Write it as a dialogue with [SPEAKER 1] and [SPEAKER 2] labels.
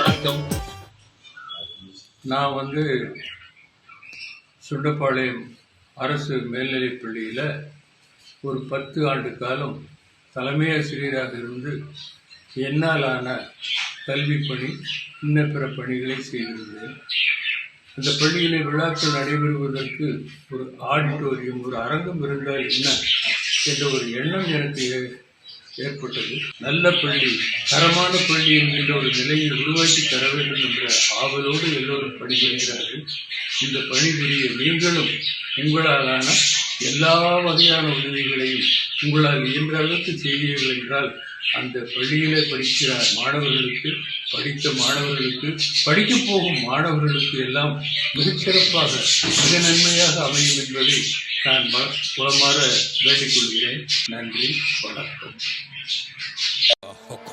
[SPEAKER 1] வணக்கம். நான் வந்து சுண்டப்பாளையம் அரசு மேல்நிலைப் பள்ளியில் ஒரு பத்து ஆண்டு காலம் தலைமை ஆசிரியராக இருந்து என்னாலான கல்வி பணி இன்ன பிற பணிகளை செய்திருந்தேன். அந்த பள்ளியிலே விழாக்கள் நடைபெறுவதற்கு ஒரு ஆடிட்டோரியம் ஒரு அரங்கம் இருந்தால் என்ன என்ற ஒரு எண்ணம் எனக்கு ஏற்பட்டது. நல்ல பள்ளி தரமான பள்ளி என்கின்ற ஒரு நிலையை உருவாக்கி தர வேண்டும் என்ற ஆவலோடு எல்லோரும் பணிபுரிகிறார்கள். இந்த பணிபுரிய நீங்களும் உங்களாலான எல்லா வகையான உதவிகளையும் உங்களால் இயன்ற அளவுக்கு செய்வீர்கள் என்றால் அந்த பள்ளியிலே படிக்கிற மாணவர்களுக்கு படித்த மாணவர்களுக்கு படிக்க போகும் மாணவர்களுக்கு எல்லாம் மிகச்சிறப்பாக மிக நன்மையாக அமையும் என்பதை நான் புலமாற வேண்டிக் கொள்கிறேன். நன்றி வணக்கம். 어,